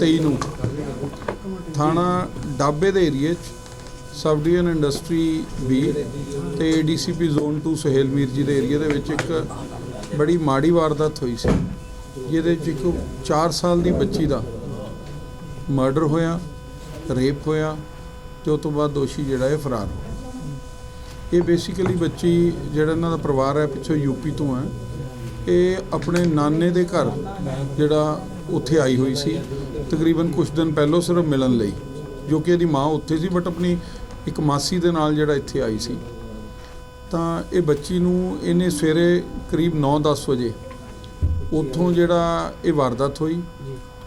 23 ਨੂੰ। ਥਾਣਾ ਡਾਬੇ ਦੇ ਏਰੀਏ 'ਚ ਸਬ ਡਿਵੀਜ਼ਨ ਇੰਡਸਟਰੀ ਬੀ ਤੇ ਡੀਸੀਪੀ ਜ਼ੋਨ 2 ਸੁਹੇਲ ਮੀਰ ਜੀ ਦੇ ਏਰੀਆ ਦੇ ਵਿੱਚ ਇੱਕ ਬੜੀ ਮਾੜੀ ਵਾਰਦਾਤ ਹੋਈ ਸੀ, ਜਿਹਦੇ ਵਿੱਚ ਇੱਕ 4 ਸਾਲ ਦੀ ਬੱਚੀ ਦਾ ਮਰਡਰ ਹੋਇਆ, ਰੇਪ ਹੋਇਆ ਤੇ ਉਸ ਤੋਂ ਬਾਅਦ ਦੋਸ਼ੀ ਜਿਹੜਾ ਹੈ ਫਰਾਰ ਹੋ ਇਹ ਬੇਸਿਕਲੀ ਬੱਚੀ ਜਿਹੜਾ ਇਹਨਾਂ ਦਾ ਪਰਿਵਾਰ ਹੈ, ਪਿੱਛੋਂ ਯੂਪੀ ਤੋਂ ਹੈ। ਇਹ ਆਪਣੇ ਨਾਨੇ ਦੇ ਘਰ ਜਿਹੜਾ ਉੱਥੇ ਆਈ ਹੋਈ ਸੀ। ਤਕਰੀਬਨ ਕੁਝ ਦਿਨ ਪਹਿਲਾਂ ਸਿਰਫ ਮਿਲਣ ਲਈ, ਜੋ ਕਿ ਇਹਦੀ ਮਾਂ ਉੱਥੇ ਸੀ ਬਟ ਆਪਣੀ ਇੱਕ ਮਾਸੀ ਦੇ ਨਾਲ ਜਿਹੜਾ ਇੱਥੇ ਆਈ ਸੀ। ਤਾਂ ਇਹ ਬੱਚੀ ਨੂੰ ਇਹਨੇ ਸਵੇਰੇ ਕਰੀਬ 9-10 ਵਜੇ ਉੱਥੋਂ ਜਿਹੜਾ ਇਹ ਵਾਰਦਾਤ ਹੋਈ,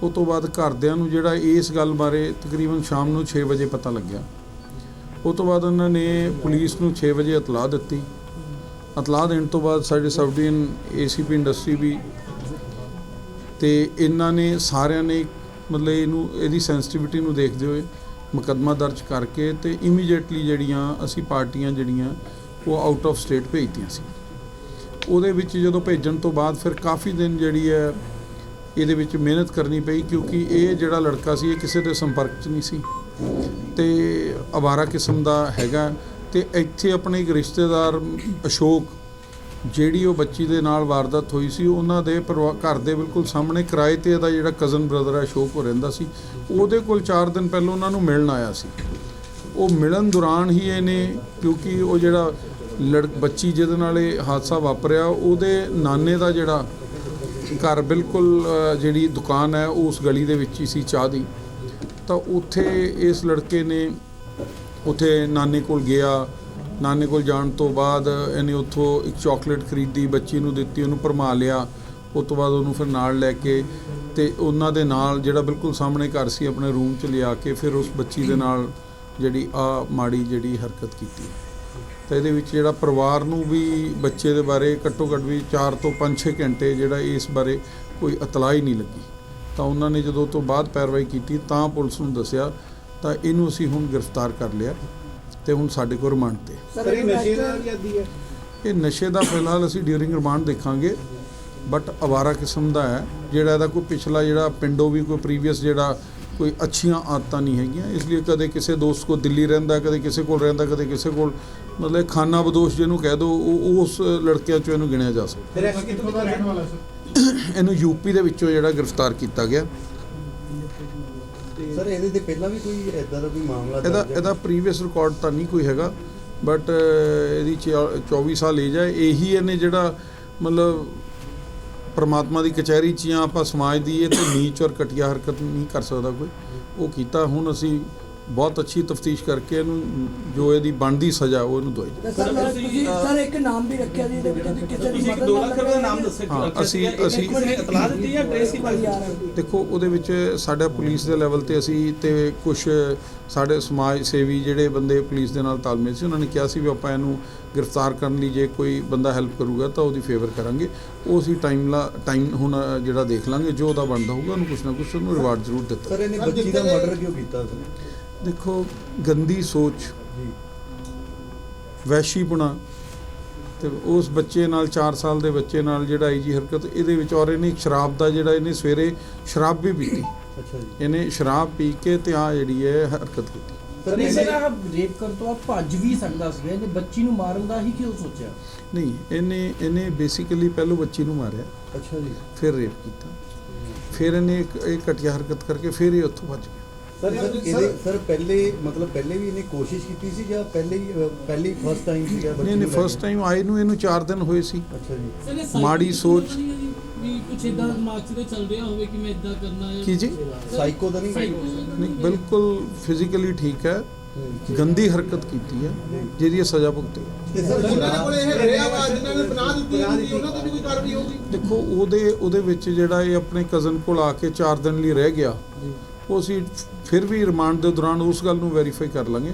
ਉਹ ਤੋਂ ਬਾਅਦ ਘਰਦਿਆਂ ਨੂੰ ਜਿਹੜਾ ਇਸ ਗੱਲ ਬਾਰੇ ਤਕਰੀਬਨ ਸ਼ਾਮ ਨੂੰ 6 ਵਜੇ ਪਤਾ ਲੱਗਿਆ। ਉਹ ਤੋਂ ਬਾਅਦ ਉਹਨਾਂ ਨੇ ਪੁਲਿਸ ਨੂੰ 6 ਵਜੇ ਇਤਲਾਹ ਦਿੱਤੀ। ਇਤਲਾਹ ਦੇਣ ਤੋਂ ਬਾਅਦ ਸਾਡੇ ਸਬ ਡਿਵੀਜ਼ਨ ਏਸੀਪੀ ਇੰਡਸਟਰੀ ਵੀ ਤੇ ਇਹਨਾਂ ਨੇ ਸਾਰਿਆਂ ਨੇ ਮਤਲਬ ਇਹਨੂੰ, ਇਹਦੀ ਸੈਂਸਿਟੀਵਿਟੀ ਨੂੰ ਦੇਖਦੇ ਹੋਏ ਮੁਕੱਦਮਾ ਦਰਜ ਕਰਕੇ ਤੇ ਇਮੀਡੀਏਟਲੀ ਜਿਹੜੀਆਂ ਅਸੀਂ ਪਾਰਟੀਆਂ ਜਿਹੜੀਆਂ, ਉਹ ਆਊਟ ਆਫ ਸਟੇਟ ਭੇਜਤੀਆਂ ਸੀ। ਉਹਦੇ ਵਿੱਚ ਜਦੋਂ ਭੇਜਣ ਤੋਂ ਬਾਅਦ ਫਿਰ ਕਾਫੀ ਦਿਨ ਜਿਹੜੀ ਹੈ, ਇਹਦੇ ਵਿੱਚ ਮਿਹਨਤ ਕਰਨੀ ਪਈ ਕਿਉਂਕਿ ਇਹ ਜਿਹੜਾ ਲੜਕਾ ਸੀ, ਇਹ ਕਿਸੇ ਦੇ ਸੰਪਰਕ 'ਚ ਨਹੀਂ ਸੀ। ਤੇ ਅਵਾਰਾ ਕਿਸਮ ਦਾ ਹੈਗਾ। ਤੇ ਇੱਥੇ ਆਪਣੇ ਇੱਕ ਰਿਸ਼ਤੇਦਾਰ ਅਸ਼ੋਕ ਜਿਹੜੀ ਉਹ ਬੱਚੀ ਦੇ ਨਾਲ ਵਾਰਦਾਤ ਹੋਈ ਸੀ, ਉਹਨਾਂ ਦੇ ਪਰਿਵਾ- ਘਰ ਦੇ ਬਿਲਕੁਲ ਸਾਹਮਣੇ ਕਿਰਾਏ ਤੇ ਇਹਦਾ ਜਿਹੜਾ ਕਜ਼ਨ ਬ੍ਰਦਰ ਹੈ ਸ਼ੋਕ ਹੋ ਰਹਿੰਦਾ ਸੀ। ਉਹਦੇ ਕੋਲ 4 ਦਿਨ ਪਹਿਲਾਂ ਉਹਨਾਂ ਨੂੰ ਮਿਲਣ ਆਇਆ ਸੀ। ਉਹ ਮਿਲਣ ਦੌਰਾਨ ਹੀ ਇਹਨੇ, ਕਿਉਂਕਿ ਉਹ ਜਿਹੜਾ ਲੜ, ਬੱਚੀ ਜਿਹਦੇ ਨਾਲ ਇਹ ਹਾਦਸਾ ਵਾਪਰਿਆ, ਉਹਦੇ ਨਾਨੇ ਦਾ ਜਿਹੜਾ ਘਰ ਬਿਲਕੁਲ ਜਿਹੜੀ ਦੁਕਾਨ ਹੈ, ਉਹ ਉਸ ਗਲੀ ਦੇ ਵਿੱਚ ਹੀ ਸੀ ਚਾਹ ਦੀ। ਤਾਂ ਉੱਥੇ ਇਸ ਲੜਕੇ ਨੇ, ਉੱਥੇ ਨਾਨੇ ਕੋਲ ਗਿਆ। ਨਾਨੇ ਕੋਲ ਜਾਣ ਤੋਂ ਬਾਅਦ ਇਹਨੇ ਉੱਥੋਂ ਇੱਕ ਚਾਕਲੇਟ ਖਰੀਦੀ, ਬੱਚੀ ਨੂੰ ਦਿੱਤੀ, ਉਹਨੂੰ ਭਰਮਾ ਲਿਆ। ਉਸ ਤੋਂ ਬਾਅਦ ਉਹਨੂੰ ਫਿਰ ਨਾਲ ਲੈ ਕੇ ਤੇ ਉਹਨਾਂ ਦੇ ਨਾਲ ਜਿਹੜਾ ਬਿਲਕੁਲ ਸਾਹਮਣੇ ਘਰ ਸੀ, ਆਪਣੇ ਰੂਮ 'ਚ ਲਿਆ ਕੇ ਫਿਰ ਉਸ ਬੱਚੀ ਦੇ ਨਾਲ ਜਿਹੜੀ ਆ ਮਾੜੀ ਜਿਹੜੀ ਹਰਕਤ ਕੀਤੀ। ਤਾਂ ਇਹਦੇ ਵਿੱਚ ਜਿਹੜਾ ਪਰਿਵਾਰ ਨੂੰ ਵੀ ਬੱਚੇ ਦੇ ਬਾਰੇ ਘੱਟੋ ਘੱਟ ਵੀ 4 ਤੋਂ 5-6 ਘੰਟੇ ਜਿਹੜਾ ਇਸ ਬਾਰੇ ਕੋਈ ਇਤਲਾਹ ਹੀ ਨਹੀਂ ਲੱਗੀ। ਤਾਂ ਉਹਨਾਂ ਨੇ ਜਦੋਂ ਤੋਂ ਬਾਅਦ ਪੈਰਵਾਈ ਕੀਤੀ ਤਾਂ ਪੁਲਿਸ ਨੂੰ ਦੱਸਿਆ, ਤਾਂ ਇਹਨੂੰ ਅਸੀਂ ਹੁਣ ਗ੍ਰਿਫਤਾਰ ਕਰ ਲਿਆ। ਤੇ ਹੁਣ ਸਾਡੇ ਕੋਲ ਰਿਮਾਂਡ ਤੇ। ਸਰ ਇਹ ਨਸ਼ੇ ਦਾ ਆਦੀ ਹੈ? ਇਹ ਨਸ਼ੇ ਦਾ ਫਿਲਹਾਲ ਅਸੀਂ ਡਿਊਰਿੰਗ ਰਿਮਾਂਡ ਦੇਖਾਂਗੇ ਬਟ ਅਵਾਰਾ ਕਿਸਮ ਦਾ ਹੈ ਜਿਹੜਾ ਇਹਦਾ ਕੋਈ ਪਿਛਲਾ ਜਿਹੜਾ ਪਿੰਡੋਂ ਵੀ ਕੋਈ ਪ੍ਰੀਵੀਅਸ ਜਿਹੜਾ ਕੋਈ ਅੱਛੀਆਂ ਆਦਤਾਂ ਨਹੀਂ ਹੈਗੀਆਂ ਇਸ ਲਈ ਕਦੇ ਕਿਸੇ ਦੋਸਤ ਕੋ ਦਿੱਲੀ ਰਹਿੰਦਾ ਕਦੇ ਕਿਸੇ ਕੋਲ ਰਹਿੰਦਾ ਕਦੇ ਕਿਸੇ ਕੋਲ ਮਤਲਬ ਖਾਨਾ ਬਦੋਸ਼ ਜਿਹਨੂੰ ਕਹਿ ਦੋ ਉਹ ਉਸ ਲੜਕਿਆਂ ਚੋਂ ਇਹਨੂੰ ਗਿਣਿਆ ਜਾ ਸਕਦਾ। ਫਿਰ ਇਹ ਕਿੱਥੋਂ ਦਾ ਰਹਿਣ ਵਾਲਾ ਸਰ? ਇਹਨੂੰ ਯੂਪੀ ਦੇ ਵਿੱਚੋਂ ਜਿਹੜਾ ਗ੍ਰਿਫਤਾਰ ਕੀਤਾ ਗਿਆ। ਸਰ ਇਹਦੇ ਤੇ ਪਹਿਲਾਂ ਵੀ ਕੋਈ ਐਦਾਂ ਦਾ ਕੋਈ ਮਾਮਲਾ ਇਹਦਾ? ਇਹਦਾ ਪ੍ਰੀਵੀਅਸ ਰਿਕਾਰਡ ਤਾਂ ਨਹੀਂ ਕੋਈ ਹੈਗਾ ਬਟ ਇਹਦੀ ਚਿਆ- 24 ਸਾਲ ਏਜ ਹੈ ਇਹੀ ਇਹਨੇ ਜਿਹੜਾ ਮਤਲਬ ਪ੍ਰਮਾਤਮਾ ਦੀ ਕਚਹਿਰੀ 'ਚ ਜਾਂ ਆਪਾਂ ਸਮਾਜ ਦੀ ਇਹ ਤੇ ਨੀਚ ਔਰ ਘਟੀਆ ਹਰਕਤ ਨਹੀਂ ਕਰ ਸਕਦਾ ਕੋਈ ਉਹ ਕੀਤਾ ਹੁਣ ਅਸੀਂ ਬਹੁਤ ਅੱਛੀ ਤਫਤੀਸ਼ ਕਰਕੇ ਇਹਨੂੰ ਜੋ ਇਹਦੀ ਬਣਦੀ ਸਜ਼ਾ ਉਹ ਇਹਨੂੰ ਦਵਾਈ ਤੇ ਸਰ ਮੈਂ- ਤੁਸੀਂ ਸਰ ਇੱਕ ਨਾਮ ਵੀ ਰੱਖਿਆ ਜੀ ਇਹਦੇ ਵਿੱਚ ਕਿਸੇ ਦੀ ਮਦਦ 2 ਨਾਲ ਲੱਖ ਰੁਪਏ ਦਾ ਨਾਮ ਦੱਸਿਆ ਹਾਂ, ਅਸੀਂ-। ਅਸੀਂ- ਇੱਕ ਵਾਰੀ ਇਤਲਾਹ ਦਿੱਤੀ ਟ੍ਰੇਸ ਹੀ ਭਾਈ ਆ ਰਹੇ ਦੇਖੋ ਉਹਦੇ ਵਿੱਚ ਸਾਡਾ ਪੁਲਿਸ ਦੇ ਲੈਵਲ ਤੇ ਅਸੀਂ ਤੇ ਕੁਝ ਸਾਡੇ ਸਮਾਜ ਸੇਵੀ ਜਿਹੜੇ ਬੰਦੇ ਪੁਲਿਸ ਦੇ ਨਾਲ ਤਾਲਮੇਲ ਸੀ ਉਹਨਾਂ ਨੇ ਕਿਹਾ ਸੀ ਵੀ ਆਪਾਂ ਇਹਨੂੰ ਗ੍ਰਿਫਤਾਰ ਕਰਨ ਲਈ ਜੇ ਕੋਈ ਬੰਦਾ ਹੈਲਪ ਕਰੂਗਾ ਤਾਂ ਉਹਦੀ ਫੇਵਰ ਕਰਾਂਗੇ। ਉਹ ਅਸੀਂ ਟਾਈਮ ਲਾ ਟਾਈਮ ਹੁਣ ਜਿਹੜਾ ਦੇਖ ਲਾਂਗੇ ਜੋ ਉਹਦਾ ਬਣਦਾ ਹੋਊਗਾ ਉਹਨੂੰ ਕੁਛ ਨਾ ਕੁਛ ਉਹਨੂੰ ਰਿਵਾਰਡ ਜ਼ਰੂਰ ਦਿੱਤਾ। ਸਰ ਇਹਨੇ ਬੱਚੀ ਦਾ ਮਰਡਰ ਕਿਉਂ ਕੀਤਾ ਉਸਨੇ? ਦੇਖੋ ਗੰਦੀ ਸੋਚ ਜੀ। ਵੈਸ਼ੀਪੁਣਾ ਤੇ ਉਸ ਬੱਚੇ ਨਾਲ 4 ਸਾਲ ਦੇ ਬੱਚੇ ਨਾਲ ਜਿਹੜਾ ਆਈ ਜੀ ਹਰਕਤ ਇਹਦੇ ਵਿੱਚ ਔਰ ਇਹਨੇ ਸ਼ਰਾਬ ਦਾ ਜਿਹੜਾ ਇਹਨੇ ਸਵੇਰੇ ਸ਼ਰਾਬ ਵੀ ਪੀਤੀ। ਅੱਛਾ ਜੀ। ਇਹਨੇ ਸ਼ਰਾਬ ਪੀ ਕੇ ਤੇ ਆ ਜਿਹੜੀ ਹੈ ਹਰਕਤ ਕੀਤੀ। ਸਰ ਇਸੇ ਦਾ ਰੇਪ ਕਰ ਤੋਂ ਆ ਭੱਜ ਵੀ ਸਕਦਾ ਸੀ। ਇਹਨੇ ਬੱਚੀ ਨੂੰ ਮਾਰਨ ਦਾ ਹੀ ਕਿਉਂ ਸੋਚਿਆ? ਨਹੀਂ ਇਹਨੇ ਇਹਨੇ ਬੇਸਿਕਲੀ ਪਹਿਲੋਂ ਬੱਚੀ ਨੂੰ ਮਾਰਿਆ। ਅੱਛਾ ਜੀ। ਫਿਰ ਰੇਪ ਕੀਤਾ। ਫਿਰ ਇਹਨੇ ਇੱਕ ਇਹ ਘਟੀਆ ਹਰਕਤ ਕਰਕੇ ਫਿਰ ਇਹ ਉੱਥੋਂ ਭੱਜ ਗਿਆ। ਸਰ ਇਹਦੇ ਸਰ ਪਹਿਲੇ ਮਤਲਬ ਪਹਿਲੇ ਵੀ ਇਹਨੇ ਕੋਸ਼ਿਸ਼ ਕੀਤੀ ਸੀ ਜਾਂ ਪਹਿਲੇ ਹੀ ਅ, ਪਹਿਲੀ ਫਸਟ ਟਾਈਮ ਸੀਗਾ ਬੱਚੀ ਨਹੀਂ ਨਹੀਂ ਨੂੰ ਲੈ ਫਸਟ ਕੇ? ਟਾਈਮ ਆਏ ਨੂੰ ਇਹਨੂੰ 4 ਦਿਨ ਹੋਏ ਸੀ। ਅੱਛਾ ਜੀ। ਮਾੜੀ ਸੋਚ। ਤਾਂ ਨਹੀਂ ਹੈ ਜੀ ਵੀ ਕੁਛ ਇਦਾਂ ਦਿਮਾਗ 'ਚ ਤੇ ਚੱਲ ਰਿਹਾ ਹੋਵੇ ਕਿ ਮੈਂ ਇਦਾਂ ਕਰਨਾ ਹੈ। ਕੀ ਜੀ? ਸਾਈਕੋ ਤਾਂ ਨਹੀਂ Psycho। ਨਹੀਂ। ਬਿਲਕੁਲ ਫਿਜ਼ੀਕਲੀ ਠੀਕ ਹੈ। ਗੰਦੀ ਹਰਕਤ ਕੀਤੀ ਹੈ ਜਿਹਦੀ ਇਹ ਸਜ਼ਾ ਭੁਗਤੇ ਦੇਖੋ ਉਹਦੇ ਉਹਦੇ ਵਿੱਚ ਜਿਹੜਾ ਇਹ ਆਪਣੇ ਕਜ਼ਨ ਕੋਲ ਆ ਕੇ 4 ਦਿਨ ਲਈ ਰਹਿ ਗਿਆ ਉਹ ਅਸੀਂ ਫਿਰ ਵੀ ਰਿਮਾਂਡ ਦੇ ਦੌਰਾਨ ਉਸ ਗੱਲ ਨੂੰ ਵੈਰੀਫਾਈ ਕਰ ਲਾਂਗੇ।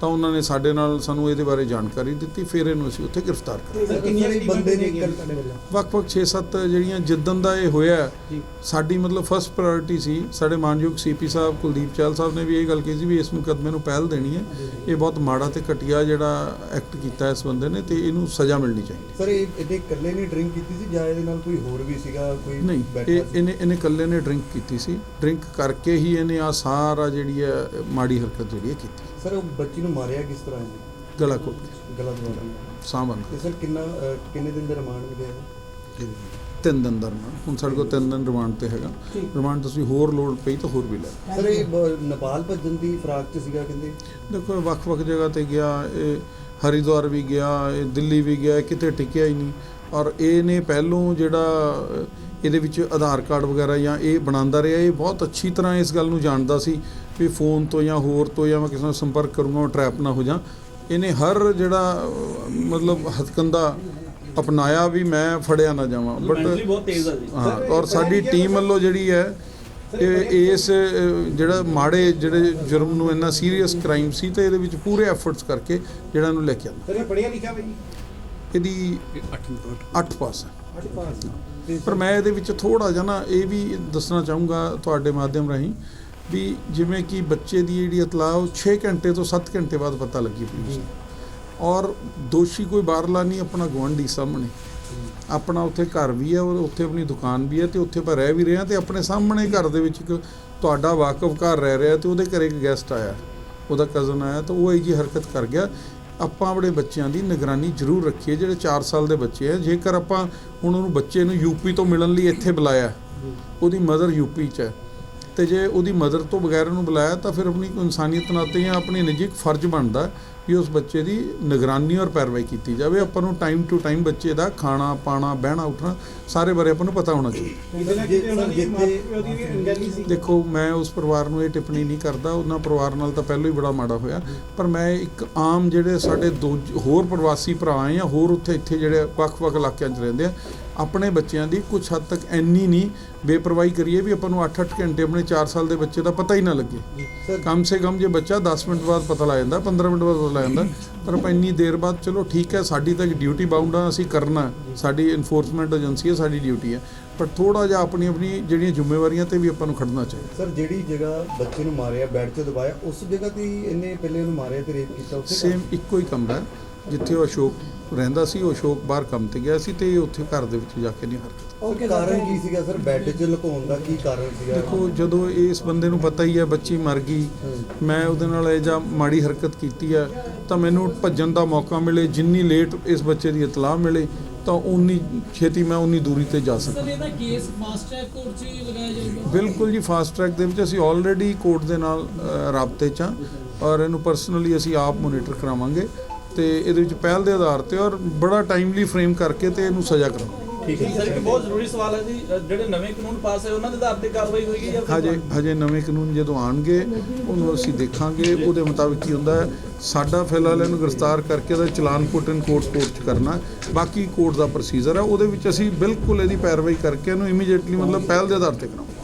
ਤਾਂ ਉਹਨਾਂ ਨੇ ਸਾਡੇ ਨਾਲ ਸਾਨੂੰ ਇਹਦੇ ਬਾਰੇ ਜਾਣਕਾਰੀ ਦਿੱਤੀ ਫਿਰ ਇਹਨੂੰ ਅਸੀਂ ਉੱਥੇ ਗ੍ਰਿਫਤਾਰ ਕਰ ਕਿੰਨੀਆਂ ਬੰਦੇ ਨੇ ਕਰ ਵੱਖ-ਵੱਖ 6-7 ਜਿਹੜੀਆਂ ਜਿੱਦਣ ਦਾ ਇਹ ਹੋਇਆ ਸਾਡੀ ਮਤਲਬ ਫਸਟ ਪ੍ਰਾਇੋਰਟੀ ਸੀ ਸਾਡੇ ਮਾਨਯੋਗ ਸੀਪੀ ਸਾਹਿਬ ਕੁਲਦੀਪ ਚਾਲ ਸਾਹਿਬ ਨੇ ਵੀ ਇਹ ਗੱਲ ਕਹੀ ਸੀ ਵੀ ਇਸ ਮੁਕੱਦਮੇ ਨੂੰ ਪਹਿਲ ਦੇਣੀ ਹੈ। ਇਹ ਬਹੁਤ ਮਾੜਾ ਤੇ ਘਟੀਆ ਜਿਹੜਾ ਐਕਟ ਕੀਤਾ ਇਸ ਬੰਦੇ ਨੇ ਤੇ ਇਹਨੂੰ ਸਜ਼ਾ ਮਿਲਣੀ ਚਾਹੀਦੀ ਸਰ ਇਹ ਇਹਨੇ ਇਕੱਲੇ ਨੇ ਡਰਿੰਕ ਕੀਤੀ ਸੀ ਜਾਂ ਇਹਦੇ ਨਾਲ ਕੋਈ ਹੋਰ ਵੀ ਸੀਗਾ ਕੋਈ ਨਹੀਂ? ਇਹਨੇ ਇਹਨੇ ਇਕੱਲੇ ਨੇ ਡਰਿੰਕ ਕੀਤੀ ਸੀ। ਡਰਿੰਕ ਕਰਕੇ ਹੀ ਇਹਨੇ ਆ ਸਾਰਾ ਜਿਹੜੀ ਹੈ ਮਾੜੀ ਹਰਕਤ ਜਿਹੜੀ ਹੈ ਕੀਤੀ। ਸਰ ਉਹ ਬੱਚੀ ਨੂੰ ਮਾਰਿਆ ਕਿਸ ਤਰ੍ਹਾਂ ਜੀ? ਗਲਾ ਘੋਟ ਕੇ। ਗਲਤ ਬਾਤ ਸਾਹ ਬੰਦ ਤੇ ਸਰ ਕਿੰਨਾ ਅਹ, ਕਿੰਨੇ ਦਿਨ ਦਾ ਰਿਮਾਂਡ ਮਿਲਿਆ ਹੈ ਤਿੰਨ ਦਿਨ ਦਾ ਰਿਮਾਂਡ। ਹੁਣ ਸਾਡੇ ਕੋਲ ਤਿੰਨ ਦਿਨ ਰਿਮਾਂਡ ਤੇ ਹੈਗਾ। ਰਿਮਾਂਡ ਤੁਸੀਂ ਹੋਰ ਲੋਡ ਪਈ ਤਾਂ ਹੋਰ ਵੀ ਲੈ ਲਓ। ਸਰ ਇਹ ਬ- ਨੇਪਾਲ ਭੱਜਣ ਦੀ ਫਰਾਕ ਚ ਸੀਗਾ ਕਹਿੰਦੇ? ਦੇਖੋ ਵੱਖ-ਵੱਖ ਜਗ੍ਹਾ ਤੇ ਗਿਆ ਇਹ ਹਰਿਦੁਆਰ ਵੀ ਗਿਆ ਇਹ ਦਿੱਲੀ ਵੀ ਗਿਆ ਕਿਤੇ ਟਿਕਿਆ ਹੀ ਨਹੀਂ। ਔਰ ਇਹਨੇ ਪਹਿਲੋਂ ਜਿਹੜਾ ਇਹਦੇ ਵਿੱਚ ਆਧਾਰ ਕਾਰਡ ਵਗੈਰਾ ਜਾਂ ਇਹ ਬਣਾਉਂਦਾ ਰਿਹਾ ਇਹ ਬਹੁਤ ਅੱਛੀ ਤਰ੍ਹਾਂ ਇਸ ਗੱਲ ਨੂੰ ਜਾਣਦਾ ਸੀ। ਵੀ ਫੋਨ ਤੋਂ ਜਾਂ ਹੋਰ ਤੋਂ ਜਾਂ ਮੈਂ ਕਿਸੇ ਨਾਲ ਸੰਪਰਕ ਕਰੂੰਗਾ ਟਰੈਪ ਨਾ ਹੋ ਜਾ ਇਹਨੇ ਹਰ ਜਿਹੜਾ ਮਤਲਬ ਹਥਕੰਦਾ ਅਪਣਾਇਆ ਵੀ ਮੈਂ ਫੜਿਆ ਨਾ ਜਾਵਾਂ। ਬਟ ਬਹੁਤ ਤੇਜ਼ ਆ ਜੀ। ਹਾਂ ਔਰ ਸਾਡੀ ਟੀਮ ਵੱਲੋਂ ਜਿਹੜੀ ਹੈ ਇਹ ਇਸ ਜਿਹੜਾ ਮਾੜੇ ਜਿਹੜੇ ਜੁਰਮ ਨੂੰ ਇੰਨਾ ਸੀਰੀਅਸ ਕ੍ਰਾਈਮ ਸੀ ਤੇ ਇਹਦੇ ਵਿੱਚ ਪੂਰੇ ਐਫਰਟਸ ਕਰਕੇ ਜਿਹੜਾ ਇਹਨੂੰ ਲੈ ਕੇ ਆਉਂਦਾ। ਸਰ ਇਹ ਪੜਿਆ ਲਿਖਿਆ ਬਈ ਇਹਦੀ 8 ਪਾਸ ਹੈ। ਪਰ ਮੈਂ ਇਹਦੇ ਵਿੱਚ ਥੋੜਾ ਜਿਹਾ ਨਾ ਇਹ ਵੀ ਦੱਸਣਾ ਚਾਹੂੰਗਾ ਤੁਹਾਡੇ ਮਾਧਿਅਮ ਰਾਹੀਂ ਵੀ ਜਿਵੇਂ ਕਿ ਬੱਚੇ ਦੀ ਜਿਹੜੀ ਇਤਲਾਹ, ਉਹ 6 ਘੰਟੇ ਤੋਂ 7 ਘੰਟੇ ਬਾਅਦ ਪਤਾ ਲੱਗੀ ਪੁਲਿਸ ਨੂੰ। ਔਰ ਦੋਸ਼ੀ ਕੋਈ ਬਾਹਰਲਾ ਨਹੀਂ, ਆਪਣਾ ਗੁਆਂਢੀ ਸਾਹਮਣੇ। ਆਪਣਾ ਉੱਥੇ ਘਰ ਵੀ ਹੈ, ਔਰ ਉੱਥੇ ਆਪਣੀ ਦੁਕਾਨ ਵੀ ਹੈ, ਤੇ ਉੱਥੇ ਆਪਾਂ ਰਹਿ ਵੀ ਰਹੇ ਹਾਂ, ਤੇ ਆਪਣੇ ਸਾਹਮਣੇ ਘਰ ਦੇ ਵਿੱਚ ਇੱਕ ਤੁਹਾਡਾ ਵਾਕਫ ਘਰ ਰਹਿ ਰਿਹਾ ਤੇ ਉਹਦੇ ਘਰੇ ਇੱਕ ਗੈਸਟ ਆਇਆ। ਉਹਦਾ ਕਜ਼ਨ ਆਇਆ, ਤਾਂ ਉਹ ਇਹ ਜੀ ਹਰਕਤ ਕਰ ਗਿਆ। ਆਪਾਂ ਆਪਣੇ ਬੱਚਿਆਂ ਦੀ ਨਿਗਰਾਨੀ ਜ਼ਰੂਰ ਰੱਖੀਏ, ਜਿਹੜੇ 4 ਸਾਲ ਦੇ ਬੱਚੇ ਆ ਜੇਕਰ ਆਪਾਂ ਹੁਣ ਉਹਨੂੰ ਬੱਚੇ ਨੂੰ ਯੂਪੀ ਤੋਂ ਮਿਲਣ ਲਈ ਇੱਥੇ ਬੁਲਾਇਆ, ਉਹਦੀ ਮਦਰ ਯੂਪੀ 'ਚ ਹੈ। ਤੇ ਜੇ ਉਹਦੀ ਮਦਰ ਤੋਂ ਬਗੈਰ ਉਹਨੂੰ ਬੁਲਾਇਆ ਤਾਂ ਫਿਰ ਆਪਣੀ ਇਨਸਾਨੀਅਤ ਨਾਤੇ ਜਾਂ ਆਪਣੀ ਨਿੱਜੀ ਇੱਕ ਫਰਜ਼ ਬਣਦਾ ਵੀ ਉਸ ਬੱਚੇ ਦੀ ਨਿਗਰਾਨੀ ਔਰ ਪੈਰਵਾਈ ਕੀਤੀ ਜਾਵੇ। ਆਪਾਂ ਨੂੰ ਟਾਈਮ ਟੂ ਟਾਈਮ ਬੱਚੇ ਦਾ ਖਾਣਾ ਪਾਣਾ ਬਹਿਣਾ ਉੱਠਣਾ ਸਾਰੇ ਬਾਰੇ ਆਪਾਂ ਨੂੰ ਪਤਾ ਹੋਣਾ ਚਾਹੀਦਾ। ਦੇਖੋ ਮੈਂ ਉਸ ਪਰਿਵਾਰ ਨੂੰ ਇਹ ਟਿੱਪਣੀ ਨਹੀਂ ਕਰਦਾ। ਉਹਨਾਂ ਪਰਿਵਾਰ ਨਾਲ ਤਾਂ ਪਹਿਲਾਂ ਹੀ ਬੜਾ ਮਾੜਾ ਹੋਇਆ। ਪਰ ਮੈਂ ਇੱਕ ਆਮ ਜਿਹੜੇ ਸਾਡੇ ਦੋ ਹੋਰ ਪ੍ਰਵਾਸੀ ਭਰਾ ਆ ਜਾਂ ਹੋਰ ਉੱਥੇ ਇੱਥੇ ਜਿਹੜੇ ਵੱਖ-ਵੱਖ ਇਲਾਕਿਆਂ 'ਚ ਰਹਿੰਦੇ ਆ ਆਪਣੇ ਬੱਚਿਆਂ ਦੀ ਕੁਝ ਹੱਦ ਤੱਕ ਇੰਨੀ ਨਹੀਂ ਬੇਪਰਵਾਹੀ ਕਰੀਏ ਵੀ ਆਪਾਂ ਨੂੰ 8-8 ਘੰਟੇ ਆਪਣੇ 4 ਸਾਲ ਦੇ ਬੱਚੇ ਦਾ ਪਤਾ ਹੀ ਨਾ ਲੱਗੇ। ਕਮ ਸੇ ਕਮ ਜੇ ਬੱਚਾ 10 ਮਿੰਟ ਬਾਅਦ ਪਤਾ ਲੱਗ ਜਾਂਦਾ 15 ਮਿੰਟ ਬਾਅਦ ਪਤਾ ਲੱਗ ਜਾਂਦਾ ਪਰ ਆਪਾਂ ਇੰਨੀ ਦੇਰ ਬਾਅਦ ਚਲੋ ਠੀਕ ਹੈ ਸਾਡੀ ਤਾਂ ਡਿਊਟੀ ਬਾਉਂਡ ਆ ਅਸੀਂ ਕਰਨਾ ਸਾਡੀ ਇਨਫੋਰਸਮੈਂਟ ਏਜੰਸੀ ਹੈ ਸਾਡੀ ਡਿਊਟੀ ਹੈ। ਪਰ ਥੋੜਾ ਜਿਹਾ ਆਪਣੀ ਆਪਣੀ ਜਿਹੜੀਆਂ ਜ਼ਿੰਮੇਵਾਰੀਆਂ ਤੇ ਵੀ ਆਪਾਂ ਨੂੰ ਖੜਨਾ ਚਾਹੀਦਾ। ਸਰ ਜਿਹੜੀ ਜਗ੍ਹਾ ਬੱਚੇ ਨੂੰ ਮਾਰਿਆ ਬੈੱਡ 'ਤੇ ਦਬਾਇਆ ਉਸ ਜਗ੍ਹਾ ਤੇ ਹੀ ਇਹਨੇ ਪਹਿਲੇ ਉਹਨੂੰ ਮਾਰਿਆ ਤੇ ਰੇਪ ਕੀਤਾ ਉੱਥੇ ਸੇਮ ਇੱਕੋ ਹੀ ਕਮਰਾ ਜਿੱਥੇ ਉਹ ਅਸ਼ੋਕ ਰਹਿੰਦਾ ਸੀ ਉਹ ਅਸ਼ੋਕ ਬਾਹਰ ਕੰਮ ਤੇ ਗਿਆ ਸੀ ਤੇ ਇਹ ਉੱਥੇ ਘਰ ਦੇ ਵਿੱਚ ਜਾ ਕੇ ਨਹੀਂ ਹਰਕਤ ਉਹ ਕਾਰਨ ਕੀ ਸੀਗਾ ਸਰ? ਬੈੱਡ 'ਚ ਲੁਕਾਉਣ ਦਾ ਕੀ ਕਾਰਨ ਸੀਗਾ? ਦੇਖੋ ਜਦੋਂ ਇਸ ਬੰਦੇ ਨੂੰ ਪਤਾ ਹੀ ਹੈ ਬੱਚੀ ਮਰ ਗਈ ਮੈਂ ਉਹਦੇ ਨਾਲ ਇਹ ਜਾਂ ਮਾੜੀ ਹਰਕਤ ਕੀਤੀ ਹੈ ਤਾਂ ਮੈਨੂੰ ਭੱਜਣ ਦਾ ਮੌਕਾ ਮਿਲੇ ਜਿੰਨੀ ਲੇਟ ਇਸ ਬੱਚੇ ਦੀ ਇਤਲਾਹ ਮਿਲੇ ਤਾਂ ਉਨੀ ਛੇਤੀ ਮੈਂ ਉਨੀ ਦੂਰੀ ਤੇ ਜਾ ਸਕਾਂ। ਸਰ ਇਹਦਾ ਕੇਸ ਫਾਸਟ ਟਰੈਕ ਕੋਰਟ 'ਚ ਹੀ ਲਗਾਇਆ ਜਾਊਗਾ? ਬਿਲਕੁਲ ਜੀ ਫਾਸਟ ਟਰੈਕ ਦੇ ਵਿੱਚ ਅਸੀਂ ਆਲਰੇਡੀ ਕੋਰਟ ਦੇ ਨਾਲ ਰਾਬਤੇ 'ਚ ਹਾਂ। ਔਰ ਇਹਨੂੰ ਪਰਸਨਲੀ ਅਸੀਂ ਆਪ ਮੋਨੀਟਰ ਕਰਾਵਾਂਗੇ। ਤੇ ਇਹਦੇ ਵਿੱਚ ਪਹਿਲ ਦੇ ਆਧਾਰ ਤੇ ਔਰ ਬੜਾ ਟਾਈਮਲੀ ਫਰੇਮ ਕਰਕੇ ਤੇ ਇਹਨੂੰ ਸਜ਼ਾ ਕਰਾਵਾਂਗੇ ਠੀਕ ਹੈ ਸਰ ਇੱਕ ਬਹੁਤ ਜ਼ਰੂਰੀ ਸਵਾਲ ਹੈ ਜੀ ਜਿਹੜੇ ਨਵੇਂ ਕਾਨੂੰਨ ਪਾਸ ਹੋਏ ਉਹਨਾਂ ਦੇ ਆਧਾਰ ਤੇ ਕਾਰਵਾਈ ਹੋਏਗੀ ਜਾਂ ਹਜੇ ਹਜੇ ਨਵੇਂ ਕਾਨੂੰਨ ਜਦੋਂ ਆਣਗੇ ਉਹਨੂੰ ਅਸੀਂ ਦੇਖਾਂਗੇ। ਉਹਦੇ ਮੁਤਾਬਿਕ ਕੀ ਹੁੰਦਾ ਹੈ ਸਾਡਾ ਫਿਲਹਾਲ ਇਹਨੂੰ ਗ੍ਰਿਫਤਾਰ ਕਰਕੇ ਉਹਦਾ ਚਲਾਨ ਪੁੱਟ ਇਨ ਕੋਰਟ ਕੋਰਟ ਚ ਕਰਨਾ ਬਾਕੀ ਕੋਰਟ ਦਾ ਪ੍ਰੋਸੀਜਰ ਹੈ ਉਹਦੇ ਵਿੱਚ ਅਸੀਂ ਬਿਲਕੁਲ ਇਹਦੀ ਪੈਰਵਾਈ ਕਰਕੇ ਇਹਨੂੰ ਇਮੀਡੀਏਟਲੀ ਮਤਲਬ ਪਹਿਲ ਦੇ ਆਧਾਰ ਤੇ ਕਰਾਂਗੇ।